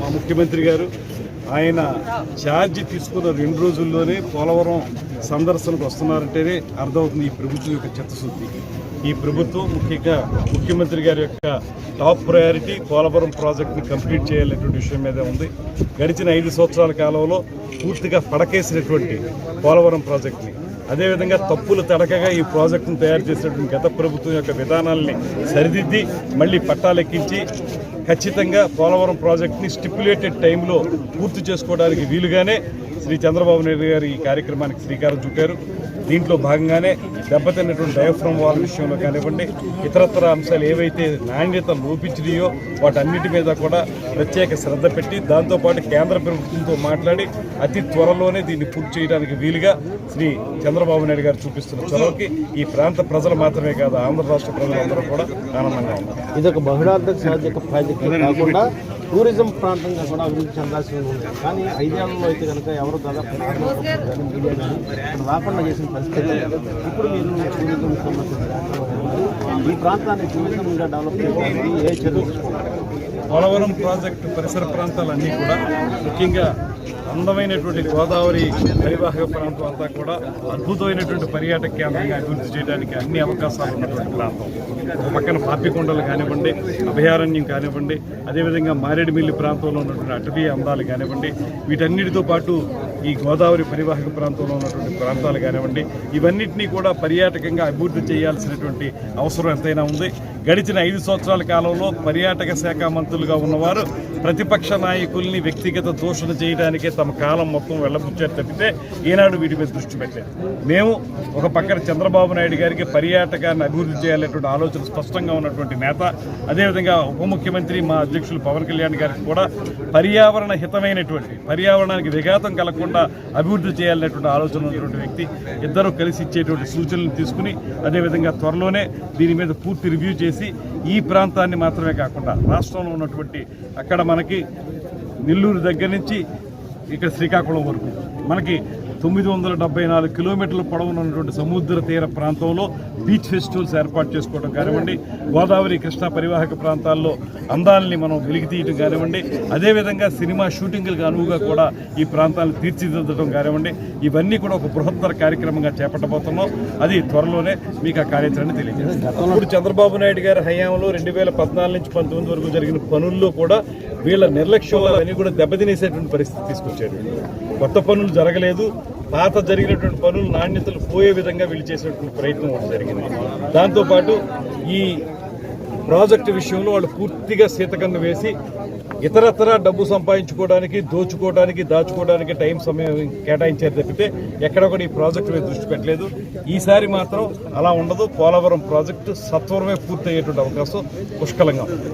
మా ముఖ్యమంత్రి గారు ఆయన ఛార్జ్ తీసుకున్న రెండు రోజుల్లోనే పోలవరం సందర్శనకు వస్తున్నారంటేనే అర్థమవుతుంది ఈ ప్రభుత్వం యొక్క చిత్తశుద్ధి. ఈ ప్రభుత్వం ముఖ్యంగా ముఖ్యమంత్రి గారి యొక్క టాప్ ప్రయారిటీ పోలవరం ప్రాజెక్ట్ని కంప్లీట్ చేయాలనేటువంటి విషయం మీద ఉంది. గడిచిన ఐదు సంవత్సరాల కాలంలో పూర్తిగా పడకేసినటువంటి పోలవరం ప్రాజెక్ట్ని. అదేవిధంగా తప్పులు తడకగా ఈ ప్రాజెక్టును తయారు చేసినటువంటి గత ప్రభుత్వం యొక్క విధానాల్ని సరిదిద్ది మళ్ళీ పట్టాలెక్కించి ఖచ్చితంగా పోలవరం ప్రాజెక్ట్ని స్టిపులేటెడ్ టైంలో పూర్తి చేసుకోవడానికి వీలుగానే శ్రీ చంద్రబాబు నాయుడు గారు ఈ కార్యక్రమానికి శ్రీకారం చుట్టారు. దీంట్లో భాగంగానే దెబ్బతిన్నటువంటి డయాఫ్రమ్ వాల్ విషయంలో కానివ్వండి ఇతరత్ర అంశాలు ఏవైతే నాణ్యత లోపించినాయో వాటన్నిటి మీద కూడా ప్రత్యేక శ్రద్ధ పెట్టి దాంతోపాటు కేంద్ర ప్రభుత్వంతో మాట్లాడి అతి త్వరలోనే దీన్ని పూర్తి చేయడానికి వీలుగా శ్రీ చంద్రబాబు నాయుడు గారు చూపిస్తున్న చొరవకి ఈ ప్రాంత ప్రజలు మాత్రమే కాదు ఆంధ్ర రాష్ట్ర ప్రజలందరూ కూడా ఆనందంగా ఉన్నారు. ఇది ఒక బహుళార్థక ప్రాజెక్ట్ కాకుండా టూరిజం ప్రాంతంగా కూడా అభివృద్ధి చెందాల్సి ఉంది. కానీ ఐదేళ్ళలో అయితే కనుక ఎవరు దాదాపు రాకుండా చేసిన ఇప్పుడు మీరు టూరిజం సంబంధించిన ఈ ప్రాంతాన్ని టూరిజంగా డెవలప్ చేయడానికి ఏ చర్యలు పోలవరం ప్రాజెక్టు పరిసర ప్రాంతాలన్నీ కూడా ముఖ్యంగా అందమైనటువంటి గోదావరి పరివాహక ప్రాంతం అంతా కూడా అద్భుతమైనటువంటి పర్యాటక కేంద్రంగా అభివృద్ధి చేయడానికి అన్ని అవకాశాలు ఉన్నటువంటి ప్రాంతం. పక్కన పాపికొండలు కానివ్వండి అభయారణ్యం కానివ్వండి అదేవిధంగా మారేడుమిల్లి ప్రాంతంలో ఉన్నటువంటి అటవీ అందాలు కానివ్వండి వీటన్నిటితో పాటు ఈ గోదావరి పరివాహక ప్రాంతంలో ఉన్నటువంటి ప్రాంతాలు కానివ్వండి ఇవన్నింటినీ కూడా పర్యాటకంగా అభివృద్ధి చేయాల్సినటువంటి అవసరం ఎంతైనా ఉంది. గడిచిన ఐదు సంవత్సరాల కాలంలో పర్యాటక శాఖ మంత్రులుగా ఉన్నవారు ప్రతిపక్ష నాయకుల్ని వ్యక్తిగత దూషణ చేయడానికే తమ కాలం మొత్తం వెళ్ళబుచ్చారు తప్పితే ఈనాడు వీటి మీద దృష్టి పెట్టారు మేము ఒక పక్కన చంద్రబాబు నాయుడు గారికి పర్యాటకాన్ని అభివృద్ధి చేయాలనేటువంటి ఆలోచన స్పష్టంగా ఉన్నటువంటి నేత అదేవిధంగా ఉప ముఖ్యమంత్రి మా అధ్యక్షులు పవన్ కళ్యాణ్ గారికి కూడా పర్యావరణ హితమైనటువంటి పర్యావరణానికి విఘాతం కలగకుండా అభివృద్ధి చేయాలనేటువంటి ఆలోచన ఉన్నటువంటి వ్యక్తి ఇద్దరు కలిసి ఇచ్చేటువంటి సూచనలు తీసుకుని అదేవిధంగా త్వరలోనే దీని మీద పూర్తి రివ్యూ చేసి ఈ ప్రాంతాన్ని మాత్రమే కాకుండా రాష్ట్రంలో ఉన్నటువంటి అక్కడ మనకి నెల్లూరు దగ్గర నుంచి ఇక్కడ శ్రీకాకుళం వరకు మనకి తొమ్మిది వందల డెబ్బై నాలుగు కిలోమీటర్ల పొడవునటువంటి సముద్ర తీర ప్రాంతంలో బీచ్ ఫెస్టివల్స్ ఏర్పాటు చేసుకోవడం కానివ్వండి గోదావరి కృష్ణా పరివాహక ప్రాంతాల్లో అందాలని మనం వెలికి తీయటం కానివ్వండి అదేవిధంగా సినిమా షూటింగ్లకు అనువుగా కూడా ఈ ప్రాంతాలను తీర్చిదిద్దడం కానివ్వండి ఇవన్నీ కూడా ఒక బృహత్తర కార్యక్రమంగా చేపట్టబోతున్నాం. అది త్వరలోనే మీకు ఆ కార్యాచరణ తెలియజేస్తాం. ఇప్పుడు చంద్రబాబు నాయుడు గారి హయాంలో రెండు వేల పద్నాలుగు నుంచి పంతొమ్మిది వరకు జరిగిన పనుల్లో కూడా వీళ్ళ నిర్లక్ష్యం వల్ల అన్ని కూడా దెబ్బతినేసేటువంటి పరిస్థితి తీసుకొచ్చారు కొత్త పనులు జరగలేదు పాత జరిగినటువంటి పనులు నాణ్యతలు పోయే విధంగా వీళ్ళు చేసినటువంటి ప్రయత్నం ఒకటి జరిగింది. దాంతోపాటు ఈ ప్రాజెక్టు విషయంలో వాళ్ళు పూర్తిగా శీతకంగా వేసి ఇతరతర డబ్బు సంపాదించుకోవడానికి దోచుకోవడానికి దాచుకోవడానికి టైం సమయం కేటాయించారు తప్పితే ఎక్కడ కూడా ఈ ప్రాజెక్టు మీద దృష్టి పెట్టలేదు. ఈసారి మాత్రం అలా ఉండదు. పోలవరం ప్రాజెక్టు సత్వరమే పూర్తయ్యేటువంటి అవకాశం పుష్కలంగా ఉంది.